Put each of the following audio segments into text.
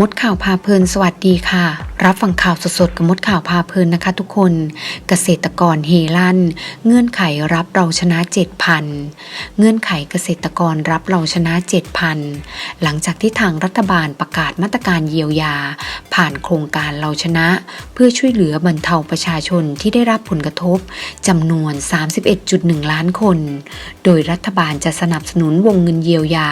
มดข่าวพาเพลินสวัสดีค่ะ รับฟังข่าวสดๆกับมดข่าวพาเพลินนะคะทุกคนเกษตรกรเฮลั่น เงื่อนไขรับเราชนะ 7,000 เงื่อนไขเกษตรกรรับเราชนะ 7,000 หลังจากที่ทางรัฐบาลประกาศมาตรการเยียวยา ผ่านโครงการเราชนะ เพื่อช่วยเหลือบรรเทาประชาชนที่ได้รับผลกระทบจำนวน 31.1 ล้านคน โดยรัฐบาลจะสนับสนุนวงเงินเยียวยา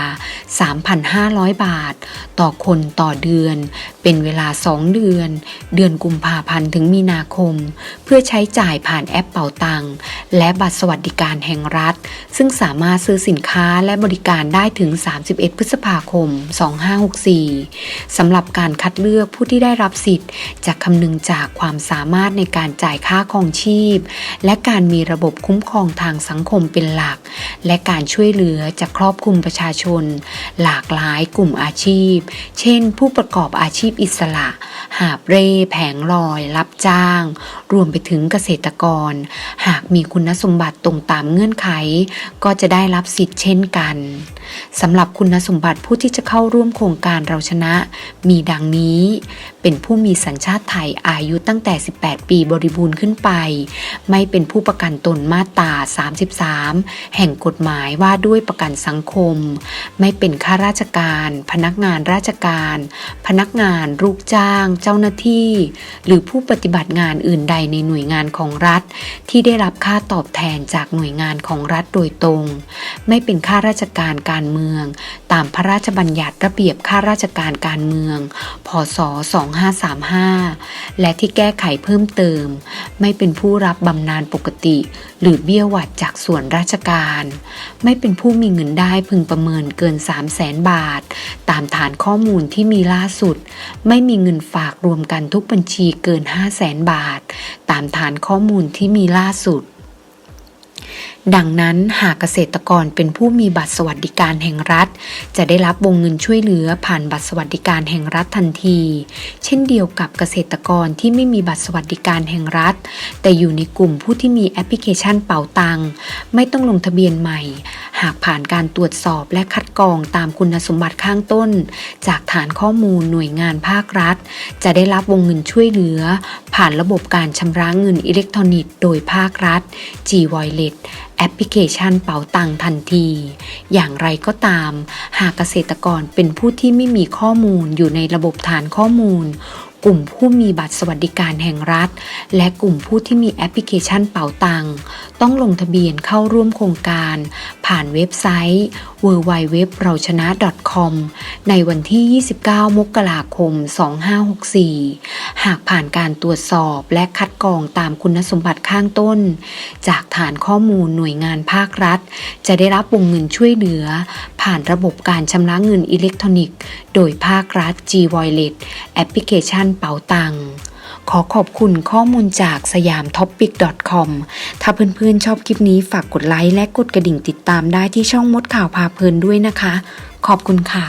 3,500 บาท ต่อคนต่อเดือน เป็นเวลา 2 เดือนเดือนกุมภาพันธ์ถึงมีนาคม เพื่อใช้จ่ายผ่านแอปเป่าตังและบัตรสวัสดิการแห่งรัฐ ซึ่งสามารถซื้อสินค้าและบริการได้ถึง 31 พฤษภาคม 2564 สำหรับการคัดเลือกผู้ที่ได้รับสิทธิ์จะคำนึงจากความสามารถในการจ่ายค่าครองชีพ และการมีระบบคุ้มครองทางสังคมเป็นหลัก และการช่วยเหลือจะครอบคลุมประชาชน หลากหลายกลุ่มอาชีพ เช่น ผู้ประกอบอาชีพอิสระ หาบเร่แผงลอย รับจ้าง รวมไปถึงเกษตรกร หากมีคุณสมบัติตรงตามเงื่อนไข ก็จะได้รับสิทธิ์เช่นกันสำหรับคุณสมบัติผู้ที่จะเข้าร่วมโครงการเราชนะ มีดังนี้ เป็นผู้มีสัญชาติไทยอายุตั้งแต่ 18 ปีบริบูรณ์ขึ้นไป ไม่เป็นผู้ประกันตนมาตรา33 แห่งกฎหมายว่าด้วยประกันสังคม ไม่เป็นข้าราชการ พนักงานราชการ พนักงานลูกจ้าง เจ้าหน้าที่ หรือผู้ปฏิบัติงานอื่นใดในหน่วยงานของรัฐ ที่ได้รับค่าตอบแทนจากหน่วยงานของรัฐโดยตรง ไม่เป็นข้าราชการการเมือง ตามพระราชบัญญัติระเบียบข้าราชการการเมือง พศ 2535 และที่แก้ไขเพิ่มเติม ไม่เป็นผู้รับบำนาญปกติ หรือเบี้ยหวัดจากส่วนราชการ ไม่เป็นผู้มีเงินได้พึงประเมินเกิน 3 0 0แสนบาท ตามฐานข้อมูลที่มีล่าสุด ไม่มีเงินฝากรวมกันทุกบัญชีเกิน 5 0 0แสนบาท ตามฐานข้อมูลที่มีล่าสุด ดังนั้นหากเกษตรกรเป็นผู้มีบัตรสวัสดิการแห่งรัฐ จะได้รับวงเงินช่วยเหลือผ่านบัตรสวัสดิการแห่งรัฐทันที เช่นเดียวกับเกษตรกรที่ไม่มีบัตรสวัสดิการแห่งรัฐ แต่อยู่ในกลุ่มผู้ที่มีแอปพลิเคชันเป๋าตังไม่ต้องลงทะเบียนใหม่ หากผ่านการตรวจสอบและคัดกรองตามคุณสมบัติข้างต้น จากฐานข้อมูลหน่วยงานภาครัฐ จะได้รับวงเงินช่วยเหลือ ผ่านระบบการชำระเงินอิเล็กทรอนิกส์โดยภาครัฐ G Wallet แอปพลิเคชันเป๋าตังทันที อย่างไรก็ตาม หากเกษตรกรเป็นผู้ที่ไม่มีข้อมูลอยู่ในระบบฐานข้อมูล กลุ่มผู้มีบัตรสวัสดิการแห่งรัฐ และกลุ่มผู้ที่มีแอปพลิเคชันเป๋าตังต้องลงทะเบียนเข้าร่วมโครงการ ผ่านเว็บไซต์ www เราชนะ .com ในวันที่ 29 มกราคม 2564 หากผ่านการตรวจสอบและคัดกรองตามคุณสมบัติข้างต้น จากฐานข้อมูลหน่วยงานภาครัฐ จะได้รับวงเงินช่วยเหลือ ผ่านระบบการชำระเงินอิเล็กทรอนิกส์ โดยภาครัฐ G Wallet แอปพลิเคชันเป๋าตัง ขอขอบคุณข้อมูลจากสยามท็อปปิก .com ถ้าเพื่อนๆชอบคลิปนี้ฝากกดไลค์และกดกระดิ่งติดตามได้ที่ช่องมดข่าวพาเพลินด้วยนะคะ ขอบคุณค่ะ